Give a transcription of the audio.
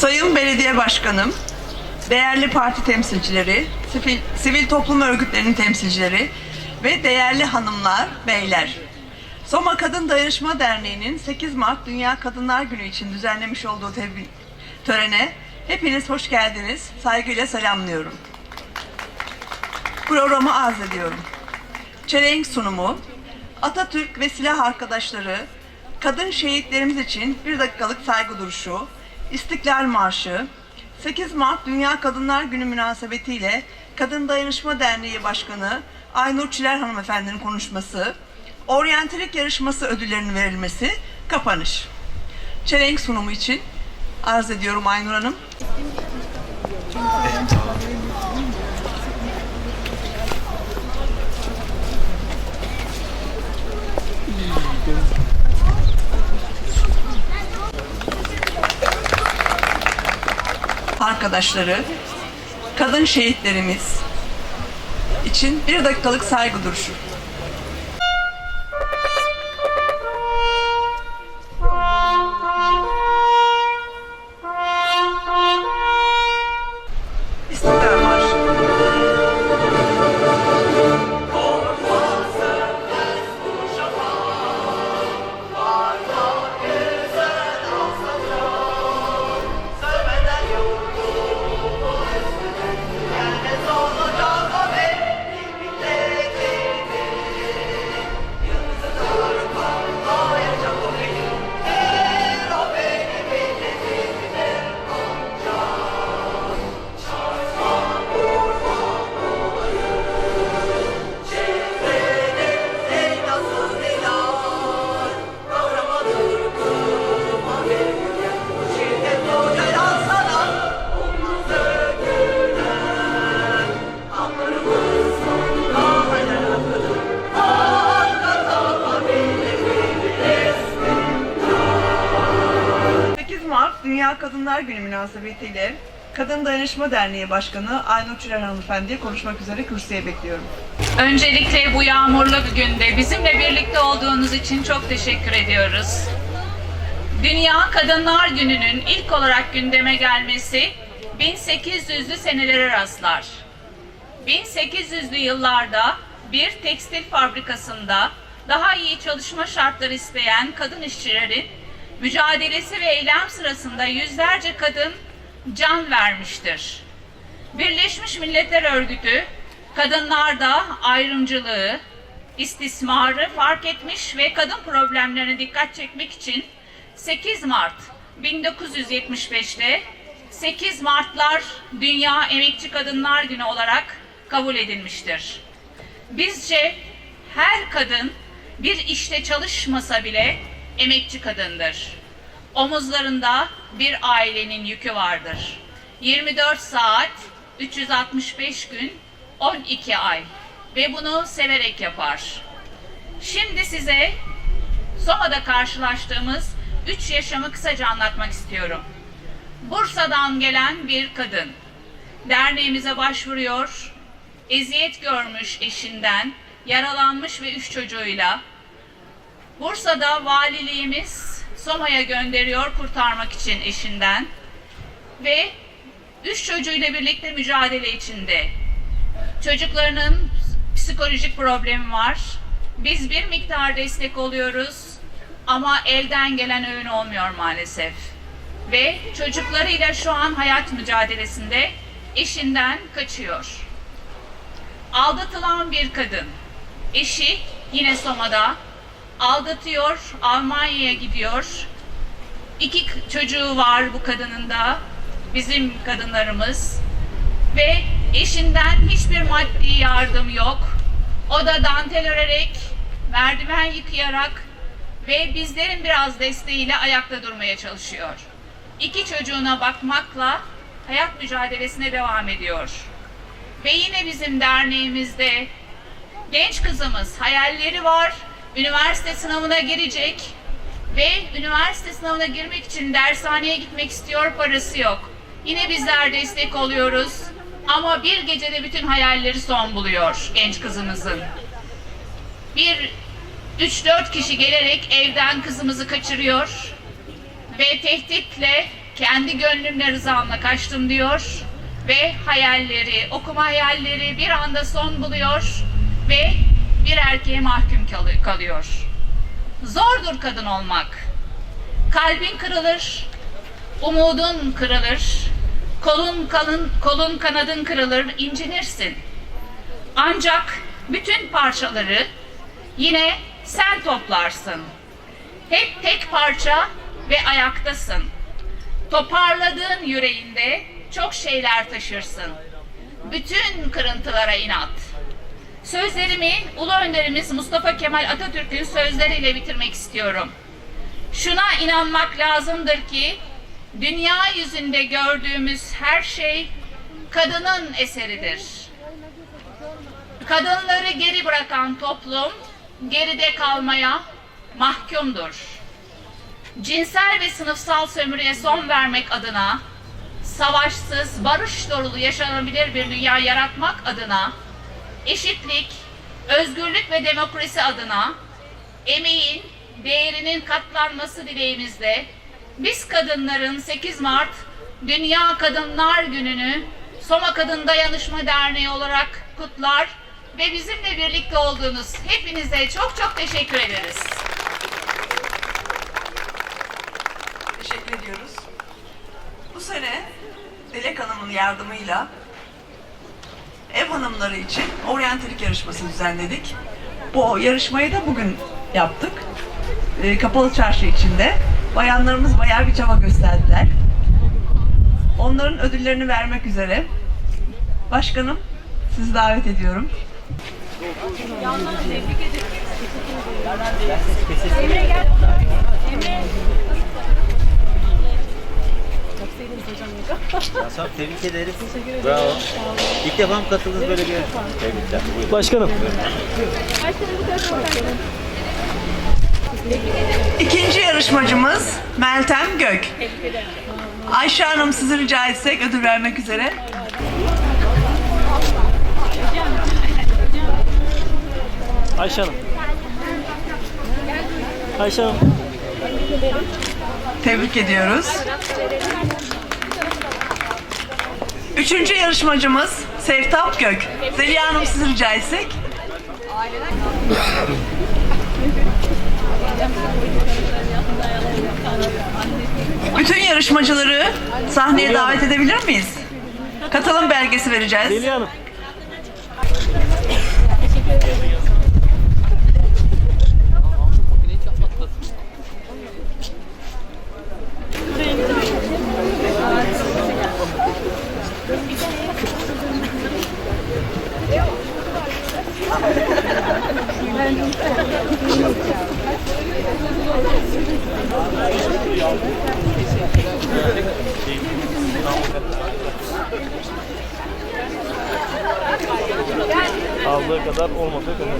Sayın Belediye Başkanım, değerli parti temsilcileri, sivil, sivil toplum örgütlerinin temsilcileri ve değerli hanımlar, beyler. Soma Kadın Dayanışma Derneği'nin 8 Mart Dünya Kadınlar Günü için düzenlemiş olduğu törene hepiniz hoş geldiniz. Saygıyla selamlıyorum. Programı arz ediyorum. Çelenk sunumu, Atatürk ve silah arkadaşları, kadın şehitlerimiz için bir dakikalık saygı duruşu, İstiklal Marşı, 8 Mart Dünya Kadınlar Günü münasebetiyle Kadın Dayanışma Derneği Başkanı Aynur Çiler Hanımefendi'nin konuşması, oryantalik yarışması ödüllerinin verilmesi, kapanış. Çelenk sunumu için arz ediyorum Aynur Hanım. Arkadaşları, kadın şehitlerimiz için bir dakikalık saygı duruşu. Dünya Kadınlar Günü münasebetiyle Kadın Dayanışma Derneği Başkanı Aynur Çiler Hanımefendi'ye konuşmak üzere kürsüye bekliyorum. Öncelikle bu yağmurlu bir günde bizimle birlikte olduğunuz için çok teşekkür ediyoruz. Dünya Kadınlar Günü'nün ilk olarak gündeme gelmesi 1800'lü senelere rastlar. 1800'lü yıllarda bir tekstil fabrikasında daha iyi çalışma şartları isteyen kadın işçilerin mücadelesi ve eylem sırasında yüzlerce kadın can vermiştir. Birleşmiş Milletler Örgütü kadınlarda ayrımcılığı, istismarı fark etmiş ve kadın problemlerine dikkat çekmek için 8 Mart 1975'te 8 Martlar Dünya Emekçi Kadınlar Günü olarak kabul edilmiştir. Bizce her kadın bir işte çalışmasa bile emekçi kadındır. Omuzlarında bir ailenin yükü vardır. 24 saat, 365 gün, 12 ay ve bunu severek yapar. Şimdi size Soma'da karşılaştığımız üç yaşamı kısaca anlatmak istiyorum. Bursa'dan gelen bir kadın derneğimize başvuruyor, eziyet görmüş eşinden, yaralanmış ve üç çocuğuyla Bursa'da valiliğimiz Soma'ya gönderiyor kurtarmak için eşinden ve üç çocuğuyla birlikte mücadele içinde. Çocuklarının psikolojik problemi var. Biz bir miktar destek oluyoruz ama elden gelen öğün olmuyor maalesef. Ve çocuklarıyla şu an hayat mücadelesinde eşinden kaçıyor. Aldatılan bir kadın. Eşi yine Soma'da aldatıyor, Almanya'ya gidiyor. İki çocuğu var bu kadının da, bizim kadınlarımız. Ve eşinden hiçbir maddi yardım yok. O da dantel örerek, merdiven yıkayarak ve bizlerin biraz desteğiyle ayakta durmaya çalışıyor. İki çocuğuna bakmakla hayat mücadelesine devam ediyor. Ve yine bizim derneğimizde genç kızımız hayalleri var, üniversite sınavına girecek ve üniversite sınavına girmek için dershaneye gitmek istiyor, parası yok. Yine bizler destek oluyoruz ama bir gecede bütün hayalleri son buluyor genç kızımızın. Bir 3-4 kişi gelerek evden kızımızı kaçırıyor ve tehditle kendi gönlümle rızamla kaçtım diyor ve hayalleri, okuma hayalleri bir anda son buluyor ve bir erkeğe mahkum kalı- kalıyor. Zordur kadın olmak. Kalbin kırılır, umudun kırılır, kolun kalın, kolun kanadın kırılır, incinirsin. Ancak bütün parçaları yine sen toplarsın. Hep tek parça ve ayaktasın. Toparladığın yüreğinde çok şeyler taşırsın. Bütün kırıntılara inat. Sözlerimi Ulu Önderimiz Mustafa Kemal Atatürk'ün sözleriyle bitirmek istiyorum. Şuna inanmak lazımdır ki dünya yüzünde gördüğümüz her şey kadının eseridir. Kadınları geri bırakan toplum geride kalmaya mahkumdur. Cinsel ve sınıfsal sömürüye son vermek adına savaşsız, barış dolu yaşanabilir bir dünya yaratmak adına eşitlik, özgürlük ve demokrasi adına emeğin değerinin katlanması dileğimizle biz kadınların 8 Mart Dünya Kadınlar Günü'nü Soma Kadın Dayanışma Derneği olarak kutlar ve bizimle birlikte olduğunuz hepinize çok çok teşekkür ederiz. Teşekkür ediyoruz. Bu sene Dilek Hanım'ın yardımıyla ev hanımları için oryantalik yarışması düzenledik. Bu yarışmayı da bugün yaptık. Ee, kapalı çarşı içinde. Bayanlarımız bayağı bir çaba gösterdiler. Onların ödüllerini vermek üzere. Başkanım, sizi davet ediyorum. Hasan tebrik ederiz. Bravo. İlk defa mı katıldınız böyle bir? Tebrikler. Buyurun. Başkanım. İkinci yarışmacımız Meltem Gök. Ayşe Hanım sizi rica etsek ödül vermek üzere. Ayşe Hanım. Ayşe Hanım. Tebrik ediyoruz. Üçüncü yarışmacımız Sevtap Gök. Zeliha Hanım sizi rica etsek. Bütün yarışmacıları sahneye davet edebilir miyiz? Katılım belgesi vereceğiz. Deli Hanım. Aldığı kadar olmadığı kadar.